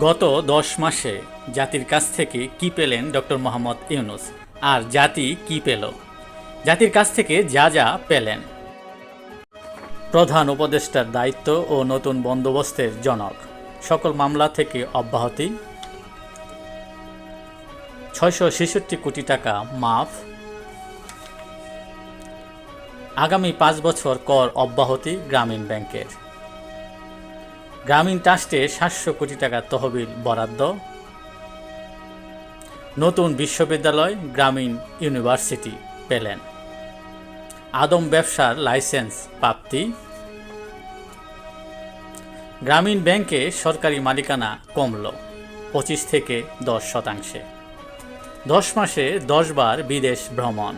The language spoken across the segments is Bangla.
গত দশ মাসে জাতির কাছ থেকে কি পেলেন ডক্টর মোহাম্মদ ইউনুস? আর জাতি কি পেল? জাতির কাছ থেকে যা যা পেলেন। প্রধান উপদেষ্টার দায়িত্ব ও নতুন বন্দোবস্তের জনক। সকল মামলা থেকে অব্যাহতি। ছয়শো ছেষট্টি কোটি টাকা মাফ। আগামী পাঁচ বছর কর অব্যাহতি গ্রামীণ ব্যাংকের। গ্রামীণ ট্রাস্টে সাতশো কোটি টাকা তহবিল বরাদ্দ। নতুন বিশ্ববিদ্যালয় গ্রামীণ ইউনিভার্সিটি পেলেন। আদম ব্যবসার লাইসেন্স প্রাপ্তি। গ্রামীণ ব্যাংকে সরকারি মালিকানা কমল, পঁচিশ থেকে দশ শতাংশে। দশ মাসে দশবার বিদেশ ভ্রমণ।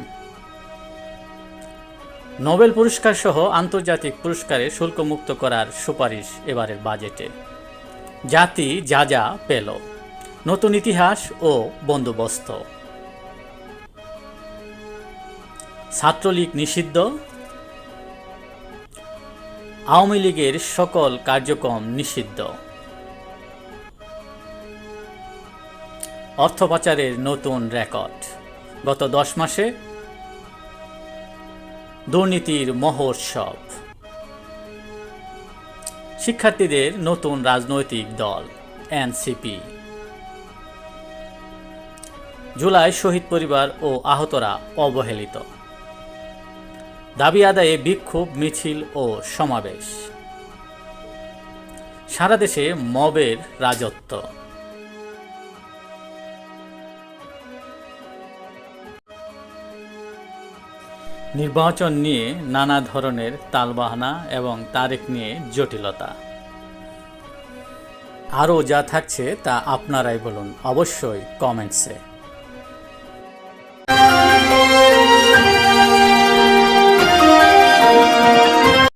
নোবেল পুরস্কার সহ আন্তর্জাতিক পুরস্কারে শুল্কমুক্ত করার সুপারিশ এবারের বাজেটে। জাতি যা যা পেল। নতুন ইতিহাস ও বন্দোবস্ত। ছাত্রলীগ নিষিদ্ধ। আওয়ামী লীগের সকল কার্যক্রম নিষিদ্ধ। অর্থ পাচারের নতুন রেকর্ড। গত দশ মাসে দুর্নীতির মহোৎসব। শিক্ষার্থীদের নতুন রাজনৈতিক দল, এনসিপি। জুলাই শহীদ পরিবার ও আহতরা অবহেলিত। দাবি আদায়ে বিক্ষোভ, মিছিল ও সমাবেশ। সারা দেশে মবের রাজত্ব। নির্বাচন নিয়ে নানা ধরনের তালবাহানা এবং তারিখ নিয়ে জটিলতা। আরও যা থাকছে তা আপনারাই বলুন, অবশ্যই কমেন্টসে।